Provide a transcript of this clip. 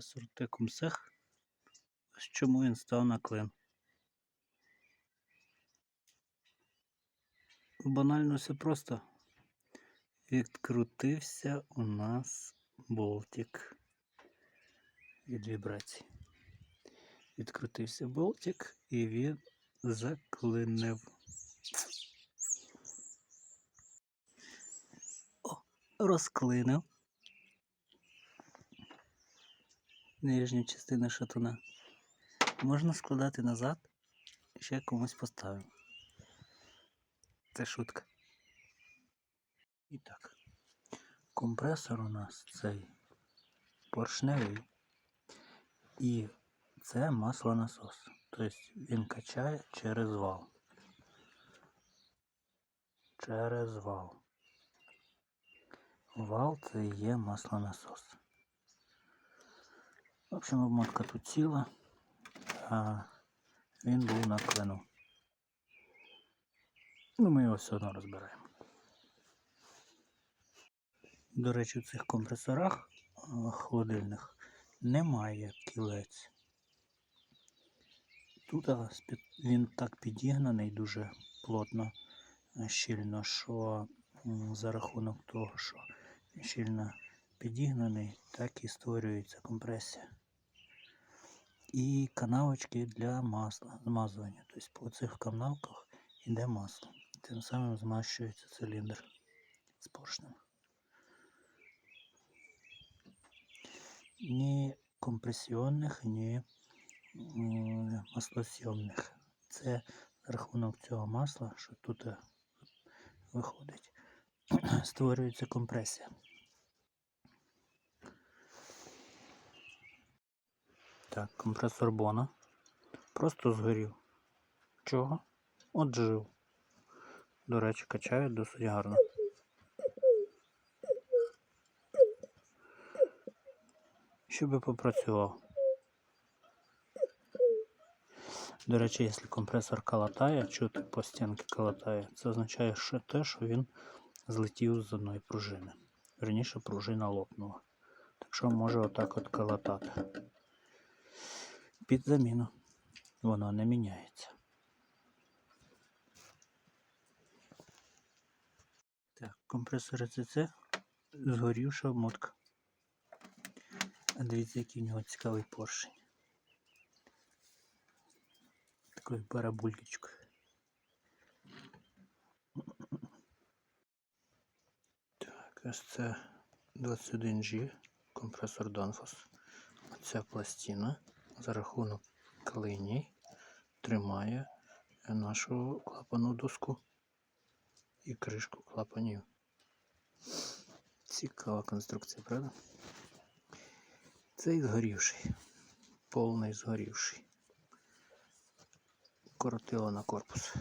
компресор Текумсех. Ось чому він став на клин. Банально все просто. Відкрутився у нас болтик від вібрацій. Відкрутився болтик і він заклинив. О, розклинив. Нижня частина шатуна. Можна складати назад ще комусь поставимо. Це шутка. І так. Компресор у нас цей поршневий. І це маслонасос. Тобто він качає через вал. Через вал. Вал це є маслонасос. В общем, обмотка тут ціла, а він був на клину. Ну, ми його все одно розбираємо. До речі, в цих компресорах е, холодильних немає кілець. Тут він так підігнаний дуже плотно, е, щільно, що за рахунок того, що щільно підігнаний, так і створюється компресія. І канавочки для масла, змазування. Тобто по цих канавках йде масло. Тим самим змащується циліндр з поршнем. Ні компресіонних, ні маслосйомних. Це рахунок цього масла, що тут виходить, створюється компресія. Так, компресор Бона. Просто згорів. Чого? От жив. До речі, качає досить гарно. Щоб попрацював. До речі, якщо компресор калатає, чути по стінки калатає, це означає що те, що він злетів з одної пружини. Верніше пружина лопнула. Так що може отак от калатати. Під заміну. Воно не міняється. Так, компресор ЦЦ згорівша обмотка. Дивіться, який в нього цікавий поршень. Такою барабулькочкою. Так, ось це 21G, компресор Danfoss. Оця пластина за рахунок клині тримає нашу клапану доску і кришку клапанів. Цікава конструкція, правда? Цей згорівший, повний згорівший. Коротило на корпус.